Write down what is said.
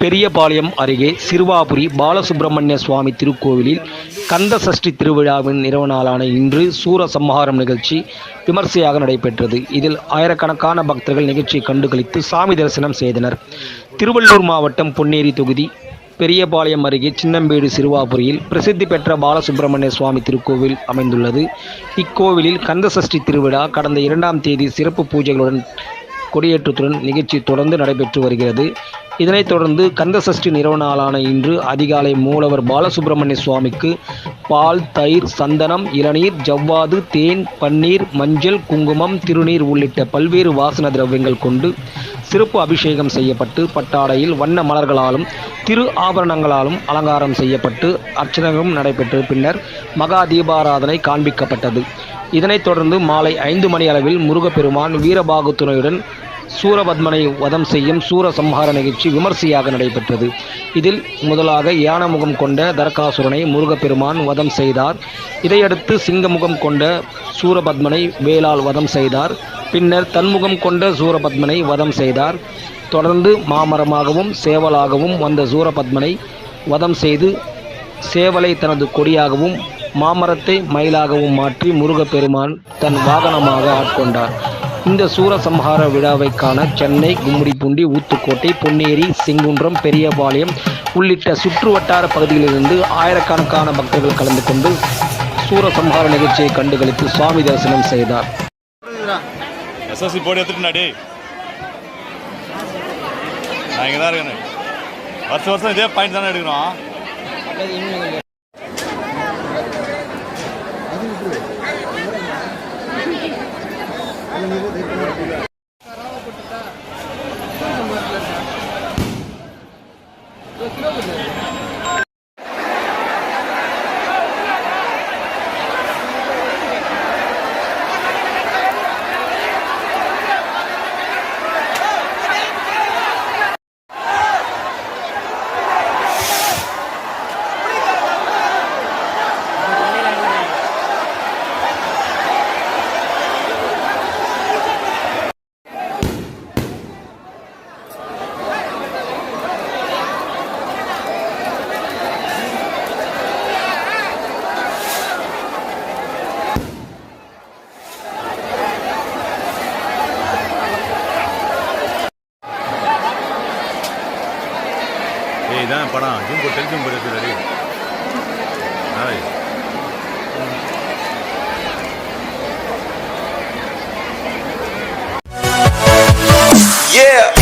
பெரியபாளையம் அருகே சிறுவாபுரி பாலசுப்பிரமணிய சுவாமி திருக்கோவிலில் கந்த சஷ்டி திருவிழாவின் நிறைவு நாளான இன்று சூரசம்ஹாரம் நிகழ்ச்சி விமர்சையாக நடைபெற்றது. இதில் ஆயிரக்கணக்கான பக்தர்கள் நிகழ்ச்சியை கண்டுகளித்து சாமி தரிசனம் செய்தனர். திருவள்ளூர் மாவட்டம் பொன்னேரி தொகுதி பெரியபாளையம் அருகே சின்னம்பேடு சிறுவாபுரியில் பிரசித்தி பெற்ற பாலசுப்பிரமணிய சுவாமி திருக்கோவில் அமைந்துள்ளது. இக்கோவிலில் கந்த சஷ்டி திருவிழா கடந்த இரண்டாம் தேதி சிறப்பு பூஜைகளுடன் கொடியேற்றத்துடன் நிகழ்ச்சி தொடர்ந்து நடைபெற்று வருகிறது. இதனைத் தொடர்ந்து கந்தசஷ்டி நிறுவன நாளான இன்று அதிகாலை மூலவர் பாலசுப்பிரமணிய சுவாமிக்கு பால் தயிர் சந்தனம் இளநீர் ஜவ்வாது தேன் பன்னீர் மஞ்சள் குங்குமம் திருநீர் உள்ளிட்ட பல்வேறு வாசன திரவியங்கள் கொண்டு சிறப்பு அபிஷேகம் செய்யப்பட்டு பட்டாடையில் வண்ண மலர்களாலும் திரு ஆபரணங்களாலும் அலங்காரம் செய்யப்பட்டு அர்ச்சனைகளும் நடைபெற்று பின்னர் மகா தீபாராதனை காண்பிக்கப்பட்டது. இதனைத் தொடர்ந்து மாலை ஐந்து மணி அளவில் முருகப்பெருமான் வீரபாகுத்துணையுடன் சூரபத்மனை வதம் செய்யும் சூரசம்ஹார நிகழ்ச்சி விமர்சையாக நடைபெற்றது. இதில் முதலாக யானமுகம் கொண்ட தர்காசுரனை முருகப்பெருமான் வதம் செய்தார். இதையடுத்து சிங்கமுகம் கொண்ட சூரபத்மனை வேளால் வதம் செய்தார். பின்னர் தன்முகம் கொண்ட சூரபத்மனை வதம் செய்தார். தொடர்ந்து மாமரமாகவும் சேவலாகவும் வந்த சூரபத்மனை வதம் செய்து சேவலை தனது கொடியாகவும் மாமரத்தை மயிலாகவும் மாற்றி முருகப்பெருமான் தன் வாகனமாக ஆட்கொண்டார். இந்த சூரசம்ஹார விழாவை காண சென்னை கும்மிடிப்பூண்டி ஊத்துக்கோட்டை பொன்னேரி செங்குன்றம் பெரியபாளையம் உள்ளிட்ட சுற்றுவட்டார பகுதிகளிலிருந்து ஆயிரக்கணக்கான பக்தர்கள் கலந்து கொண்டு சூரசம்ஹார நிகழ்ச்சியை கண்டுகளித்து சுவாமி தரிசனம் செய்தார். எஸ்எஸ்சி போர்டு எடுத்துட்டுனா நான் இங்கே தான் இருக்கேன். வருஷம் வருஷம் இதே பாயிண்ட் தானே எடுக்கிறோம். ಕಿಲೋಮೀಟರ್ ஏய் இதான் படம். ஜூம் போட்டு டெலிஃபோன் போட்டு எடுத்துடாடி ஹாய் Yeah.